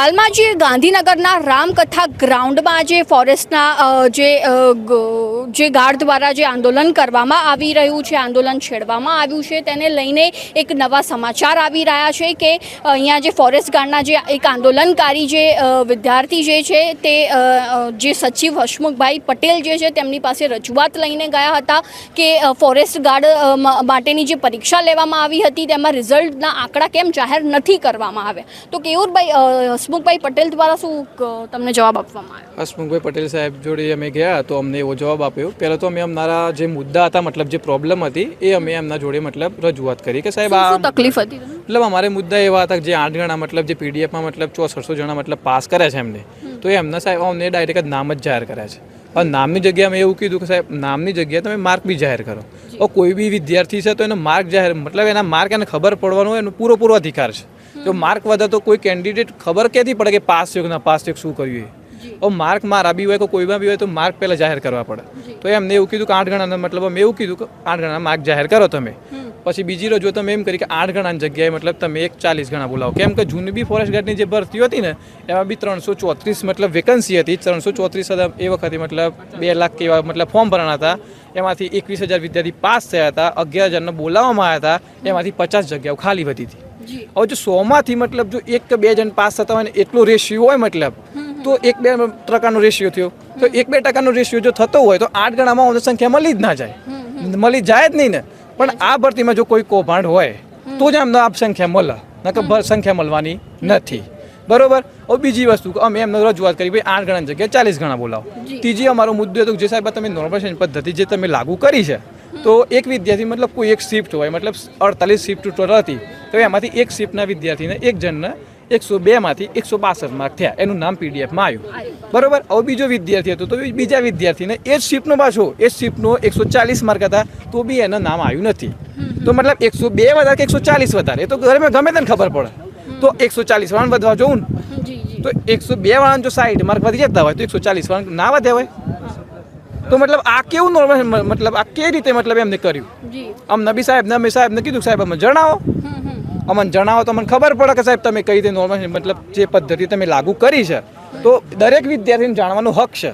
હાલમાં જે ગાંધીનગરના રામકથા ગ્રાઉન્ડમાં આજે ફોરેસ્ટના જે જે ગાર્ડ દ્વારા જે આંદોલન કરવામાં આવી રહ્યું છે, આંદોલન છેડવામાં આવ્યું છે, તેને લઈને એક નવા સમાચાર આવી રહ્યા છે કે અહીંયા જે ફોરેસ્ટ ગાર્ડના જે એક આંદોલનકારી જે વિદ્યાર્થી જે છે તે જે સચિવ હસમુખભાઈ પટેલ જે છે તેમની પાસે રજૂઆત લઈને ગયા હતા કે ફોરેસ્ટ ગાર્ડ માટેની જે પરીક્ષા લેવામાં આવી હતી તેમાં રિઝલ્ટના આંકડા કેમ જાહેર નથી કરવામાં આવ્યા. તો કેયુરભાઈ હસમુખભાઈ પટેલ દ્વારા શું તમને જવાબ આપવામાં આવ્યો? હસમુખભાઈ પટેલ સાહેબ જોડે અમે ગયા તો અમને એવો જવાબ આપ્યો. પહેલાં તો અમે અમારા જે મુદ્દા હતા મતલબ જે પ્રોબ્લેમ હતી એ અમે એમના જોડે મતલબ રજૂઆત કરી કે સાહેબ આ તકલીફ હતી મતલબ અમારે મુદ્દા એવા હતા કે જે આઠ ગણા મતલબ જે પીડીએફમાં મતલબ ચોસઠસો જણા મતલબ પાસ કર્યા છે એમને તો એ એમના સાહેબ અમને ડાયરેક્ટ જ નામ જ જાહેર કર્યા છે. પણ નામની જગ્યાએ અમે એવું કીધું કે સાહેબ નામની જગ્યાએ તમે માર્ક બી જાહેર કરો. કોઈ બી વિદ્યાર્થી છે તો એનો માર્ક જાહેર મતલબ એના માર્ક એને ખબર પડવાનો એનો પૂરો પૂરો અધિકાર છે. જો માર્ક વધે તો કોઈ કેન્ડિડેટ ખબર ક્યાંથી પડે કે પાસ થયો કે ના પાસ થયો શું કર્યું એ? ઓ માર્ક મારા બી હોય કે કોઈમાં બી હોય તો માર્ક પહેલાં જાહેર કરવા પડે. તો એમને એવું કીધું કે આઠ ગણાના મતલબ અમે એવું કીધું કે આઠ ગણાના માર્ક જાહેર કરો તમે. પછી બીજી રજૂઆત તમે એમ કરી કે આઠ ગણાની જગ્યાએ મતલબ તમે એક ચાલીસ ગણા બોલાવો. કેમ કે જૂની બી ફોરેસ્ટ ગાર્ડની જે ભરતી હતી ને એમાં બી ત્રણસો ચોત્રીસ મતલબ વેકન્સી હતી. ત્રણસો ચોત્રીસ હતા એ વખતે મતલબ બે લાખ કેવા મતલબ ફોર્મ ભરાણા હતા. એમાંથી એકવીસ હજાર વિદ્યાર્થી પાસ થયા હતા. અગિયાર હજારને બોલાવવામાં આવ્યા હતા. એમાંથી પચાસ જગ્યાઓ ખાલી વધી હતી. જી હવે જો સોમાંથી મતલબ જો એક કે બે જણ પાસ થતા હોય ને એટલો રેશિયો હોય મતલબ તો એક બે ટકાનો રેશિયો થયો. તો એક બે ટકાનો રેશિયો જો થતો હોય તો આઠ ગણામાં ઓછી સંખ્યા મળી જ ના જાય. મળી જાય જ નહીં ને. પણ આ ભરતીમાં જો કોઈ કૌભાંડ હોય તો જ એમને આ સંખ્યા મળે નકર સંખ્યા મળવાની નથી. બરોબર? હવે બીજી વસ્તુ અમે એમને રજૂઆત કરી ભાઈ આઠ ગણાની જગ્યાએ ચાલીસ ગણા બોલાવો. ત્રીજી અમારો મુદ્દો હતો જે સાહેબ તમે નોર્મલ પદ્ધતિ જે તમે લાગુ કરી છે તો એક વિદ્યાર્થી મતલબ કોઈ એક શિફ્ટ હોય મતલબ અડતાલીસ શિફ્ટ ટોટલ હતી. તો એમાંથી એક શિફ્ટના વિદ્યાર્થીને એક જણને એકસો બેમાંથી એકસો બાસઠ માર્ક થયા. એનું નામ પીડીએફમાં આવ્યું. બરોબર? હવે બીજો વિદ્યાર્થી હતો તો બીજા વિદ્યાર્થીને એ જ શિફ્ટનો પાછો એ જ શિફ્ટનો એકસો ચાલીસ માર્ક હતા તો બી એનું નામ આવ્યું નથી. તો મતલબ એકસો બે વધારે કે એકસો ચાલીસ વધારે? એ તો ઘરે ગમે તેને ખબર પડે. તો એકસો ચાલીસ વાળાને વધવા જોઉં ને? તો એકસો બે વાળાને જો સાઈઠ માર્ક વધી જતા હોય તો એકસો ચાલીસ વાળા ના વધ્યા હોય? તો મતલબ આ કેવું નોર્મલ મતલબ આ કેવી રીતે મતલબ એમને કર્યું? અમને આમ નબી સાહેબ નબી સાહેબને કીધું સાહેબ અમને જણાવો. અમને જણાવો તો અમને ખબર પડે કે સાહેબ તમે કઈ રીતે નોર્મલ મતલબ જે પદ્ધતિ તમે લાગુ કરી છે. તો દરેક વિદ્યાર્થીને જાણવાનો હક છે.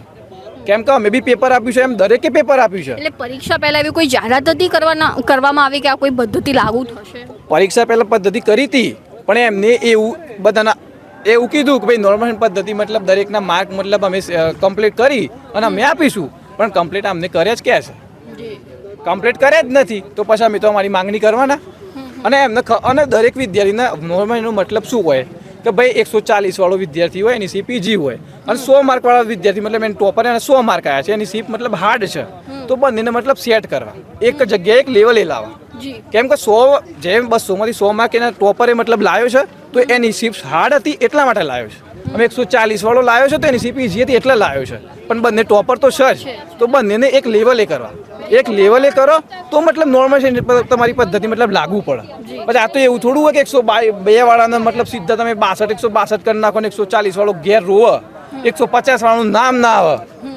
કેમ કે અમે બી પેપર આપ્યું છે એમ દરેકે પેપર આપ્યું છે. એટલે પરીક્ષા પહેલા એવી કોઈ જાહેરાત હતી કરવાના કરવામાં આવી કે આ કોઈ પદ્ધતિ લાગુ થશે? પરીક્ષા પહેલાં પદ્ધતિ કરી હતી પણ એમને એવું બધાના એવું કીધું કે ભાઈ નોર્મલ પદ્ધતિ મતલબ દરેકના માર્ક મતલબ અમે કમ્પ્લીટ કરી અને અમે આપીશું. પણ કમ્પ્લીટ અમને કરે જ કે છે? કમ્પ્લીટ કરે જ નથી. તો પછી અમે તો અમારી માંગણી કરવાના. અને એમને અને દરેક વિદ્યાર્થીના નોર્મલનો મતલબ શું હોય? કે ભાઈ એકસો ચાલીસવાળો વિદ્યાર્થી હોય એની સીપ ઇઝી હોય. અને સો માર્કવાળા વિદ્યાર્થી મતલબ એને ટોપર અને સો માર્ક આવ્યા છે એની સીપ મતલબ હાર્ડ છે. તો બંનેને મતલબ સેટ કરવા. એક જગ્યાએ એક લેવલે લાવવા. કેમ કે સો જેમ બસોમાંથી સો માર્ક એના ટોપરે મતલબ લાવ્યો છે તો એની સીપ હાર્ડ હતી એટલા માટે લાવ્યો છે. અમે એકસો ચાલીસવાળો લાવ્યો છે તો એની સીપ ઇઝી હતી એટલે લાવ્યો છે. પણ બંને ટોપર તો છે જ. તો બંનેને એક લેવલે કરવા. એક લેવલે કરો તો મતલબ નોર્મલ તમારી પદ્ધતિ મતલબ લાગુ પડે. પછી આ તો એવું થોડું હોય કે એકસો બે વાળાને મતલબ સીધા તમે બાસઠ એકસો બાસઠ કરી નાખો ને એકસો ચાલીસ વાળો ઘેર રોવે એકસો પચાસ વાળું નામ ના આવે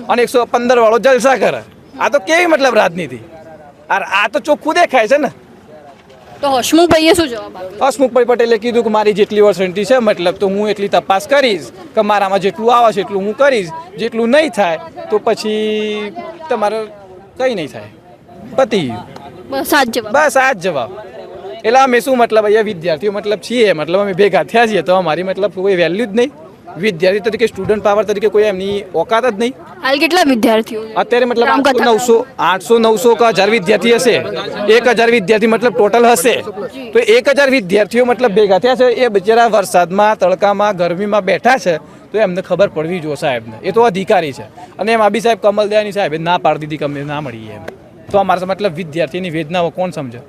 અને એકસો પંદર વાળો જલસા કરે. આ તો કેવી મતલબ રાજનીતિ? આ આ તો ચોખ્ખું દેખાય છે ને. તો હસમુખભાઈએ શું જવાબ આપ્યો? હસમુખભાઈ પટેલે કીધું કે મારી જેટલી વર્ષની છે મતલબ તો હું એટલી તપાસ કરીશ કે મારામાં જેટલું આવે છે એટલું હું કરીશ જેટલું નહીં થાય તો પછી તમારે કંઈ નહીં થાય. પતી. બસ આ જ જવાબ. બસ આ જ જવાબ. એટલે અમે શું મતલબ અહીંયા વિદ્યાર્થીઓ મતલબ છીએ મતલબ અમે ભેગા થયા છીએ તો અમારી મતલબ કોઈ વેલ્યુ જ નહીં. વિદ્યાર્થી તરીકે સ્ટુડન્ટ પાવર તરીકે કોઈ એમની ઓકાત જ નહીં. હાલ કેટલા વિદ્યાર્થીઓ અત્યારે મતલબ નવસો આઠસો નવસો કે હજાર વિદ્યાર્થી હશે. એક હજાર વિદ્યાર્થી મતલબ ટોટલ હશે. તો એક હજાર વિદ્યાર્થીઓ મતલબ ભેગા થયા છે એ બિચારા વરસાદમાં તડકામાં ગરમીમાં બેઠા છે. તો એમને ખબર પડવી જોઈએ સાહેબને. એ તો અધિકારી છે. અને એમાં બી સાહેબ કમલ દયાની સાહેબે ના પાડી દીધી કે ના મળીએ એમ. તો અમારા મતલબ વિદ્યાર્થીની વેદનાઓ કોણ સમજે?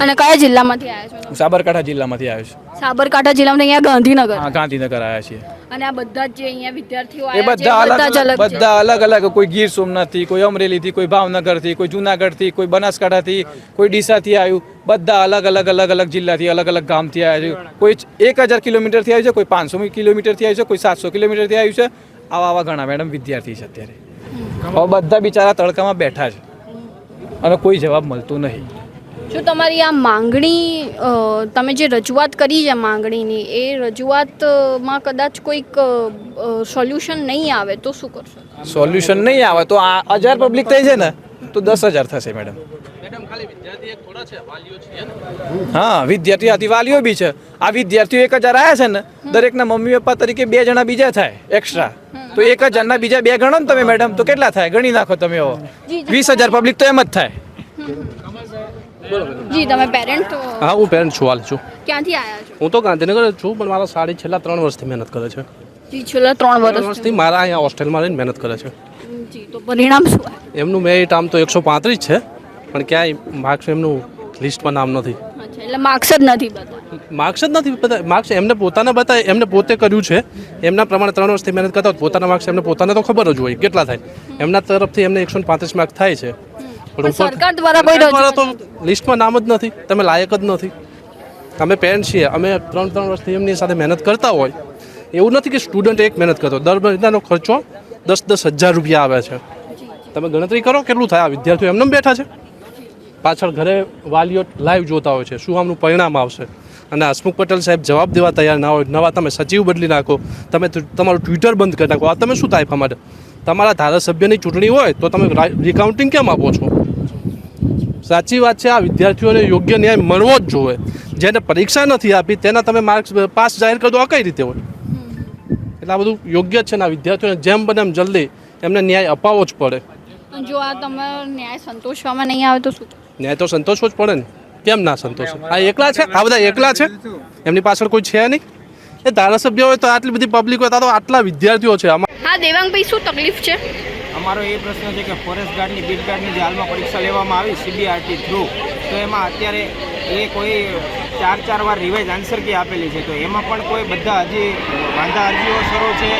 અને કયા જિલ્લામાંથી આવ્યા છો સાબરકાંઠા જિલ્લામાંથી આવ્યો છું. સાબરકાંઠા જિલ્લામાં અહીંયા ગાંધીનગર. હા ગાંધીનગર આવ્યા છીએ. અને આ બધા જે અહીંયા વિદ્યાર્થીઓ એ આવ્યા છે બધા અલગ અલગ બધા અલગ અલગ. કોઈ ગીર સોમનાથથી કોઈ અમરેલીથી કોઈ ભાવનગરથી કોઈ જુનાગઢથી કોઈ બનાસકાંઠાથી કોઈ ડીસાથી આવ્યું બધા અલગ અલગ અલગ અલગ જિલ્લાથી અલગ અલગ ગામથી આવ્યા છે. કોઈ એક હજાર કિલોમીટરથી આવ્યું છે કોઈ પાંચસો કિલોમીટરથી આવ્યું છે કોઈ સાતસો કિલોમીટરથી આવ્યું છે. આવા આવા ઘણા મેડમ વિદ્યાર્થી છે અત્યારે. હવે બધા બિચારા તડકામાં બેઠા છે. અને કોઈ જવાબ મળતો નહીં. શું તમારી આ માંગણી તમે જે રજૂઆત કરી છે માંગણીની એ રજૂઆતમાં કદાચ કોઈક સોલ્યુશન નહીં આવે તો શું કરશો? સોલ્યુશન નહીં આવે તો આ હજાર પબ્લિક થઈ છે ને તો દસ હજાર થશે મેડમ. હા વિદ્યાર્થી આથી વાલીઓ બી છે. આ વિદ્યાર્થીઓ એક હજાર આવ્યા છે ને દરેકના મમ્મી પપ્પા તરીકે બે જણા બીજા થાય એક્સ્ટ્રા તો એક હજારના બીજા બે ગણો ને તમે મેડમ તો કેટલા થાય? ગણી નાખો તમે એવો જી, જી. વીસ હજાર પબ્લિક તો એમ જ થાય. જી તમે પેરેન્ટ હા હું પેરેન્ટ છું હાલ છું. ક્યાંથી આવ્યા છો? હું તો ગાંધીનગર જ છું પણ મારા સાડી છેલ્લા ત્રણ વર્ષથી મહેનત કરે છે. જી છેલ્લા ત્રણ ત્રણ વર્ષથી. મારા અહીંયા હોસ્ટેલમાં રહીને મહેનત કરે છે. જી તો પરિણામ શું એમનું મેરિટ આમ તો એકસો પાંત્રીસ છે પણ ક્યાંય માર્ક્સ એમનું લિસ્ટમાં નામ નથી. એટલે માર્ક્સ જ નથી માર્ક્સ જ નથી બધા માર્ક્સ એમને પોતાને બતાવે એમને પોતે કર્યું છે. એમના પ્રમાણે ત્રણ વર્ષથી મહેનત કરતા હોય પોતાના માર્ક્સ એમને પોતાને તો ખબર જ હોય કેટલા થાય. એમના તરફથી એમને એકસો પાંત્રીસ માર્ક થાય છે. પણ સરકાર દ્વારા કોઈ દ્વારા તો લિસ્ટમાં નામ જ નથી. તમે લાયક જ નથી. અમે પેરેન્ટ છીએ. અમે ત્રણ ત્રણ વર્ષથી એમની સાથે મહેનત કરતા હોય. એવું નથી કે સ્ટુડન્ટ એક મહેનત કરતો દર મહિનાનો ખર્ચો દસ દસ હજાર રૂપિયા આવે છે. તમે ગણતરી કરો કેટલું થાય. આ વિદ્યાર્થીઓ એમને બેઠા છે. પાછળ ઘરે વાલીઓ લાઈવ જોતા હોય છે. શું આમનું પરિણામ આવશે? અને હસમુખ પટેલ સાહેબ જવાબ દેવા તૈયાર ના હોય. નવા તમે સચિવ બદલી નાખો. તમે તમારું ટ્વિટર બંધ કરી નાખો. આ તમે શું થાય માટે? તમારા ધારાસભ્યની ચૂંટણી હોય તો તમે રિકાઉન્ટિંગ કેમ આપો છો? સાચી વાત છે આ વિદ્યાર્થીઓને યોગ્ય ન્યાય મળવો જ જોઈએ. જેને પરીક્ષા નથી આપી તેના તમે માર્ક્સ પાસ જાહેર કરો દો આ કઈ રીતે હોય? એટલે આ બધું યોગ્ય છે ને આ વિદ્યાર્થીઓને જેમ બને એમ જલ્દી એમને ન્યાય અપાવવો જ પડે. જો આ તમે ન્યાય સંતોષવામાં નહીં આવે તો શું? ન્યાય તો સંતોષવો જ પડે ને. કેમ ના સંતોષ? આ એકલા છે? આ બધા એકલા છે? એમની પાછળ કોઈ છે નહીં? એ ધારાસભ્ય હોય તો આટલી બધી પબ્લિક હોય તો આટલા વિદ્યાર્થીઓ છે. આમાં હા દેવાંગભાઈ શું તકલીફ છે? અમારો એ પ્રશ્ન છે કે ફોરેસ્ટ ગાર્ડની બીટ ગાર્ડની જે હાલમાં પરીક્ષા લેવામાં આવી સીબીઆરટી થ્રુ તો એમાં અત્યારે એ કોઈ ચાર ચાર વાર રિવાઇઝ આન્સર કી આપેલી છે? તો એમાં પણ કોઈ બધા હજી વાંધા અરજીઓ શરૂ છે?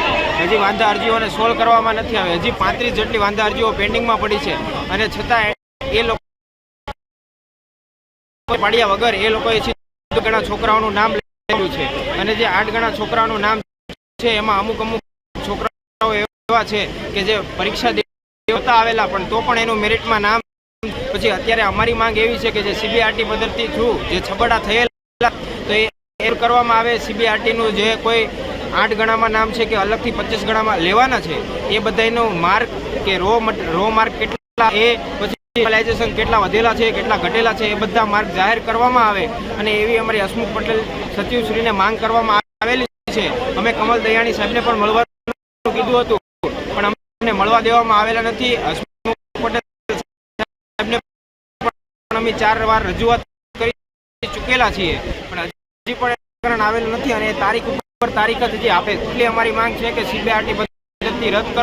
હજી વાંધા અરજીઓને સોલ્વ કરવામાં નથી આવી હજી પાંત્રીસ જેટલી વાંધા અરજીઓ પેન્ડિંગમાં પડી છે. અને છતાં એ લોકો પાડ્યા વગર એ લોકોએ ઘણા છોકરાઓનું નામ લેલું છે. અને જે આઠ ગણા છોકરાઓનું નામ છે, એમાં અમુક અમુક છોકરાઓ એવા છે કે જે પરીક્ષા દેવતા આવેલા પણ તો પણ એનું મેરિટમાં નામ પછી અત્યારે અમારી માંગ એવી છે કે જે સીબીઆરટી પદ્ધતિ થ્રુ જે છબડા થયેલા, તો એ કરવામાં આવે. સીબીઆરટીનું જે કોઈ આઠ ગણામાં નામ છે કે અલગથી પચીસ ગણામાં લેવાના છે, એ બધાનો માર્ક કે રો રો માર્ક કેટલા એ પછી કેટલા વધેલા છે, કેટલા ઘટેલા છે, એ બધા માર્ક જાહેર કરવામાં આવે. અને એવી અમારી હસમુખ પટેલ સચિવશ્રીને માંગ કરવામાં આવેલી છે. અમે કમલ દયાણી સાહેબને પણ મળવાનું કીધું હતું. પણ અમને મળવા દેવામાં આવેલા નથી. અમે ચાર વાર રજૂઆત કરી ચૂકેલા છીએ. પણ હજી પણ આવેલું નથી અને તારીખ ઉપર તારીખ જ હજી આપે એટલી અમારી માંગ છે કે સીબીઆરટી પદ્ધતિ રદ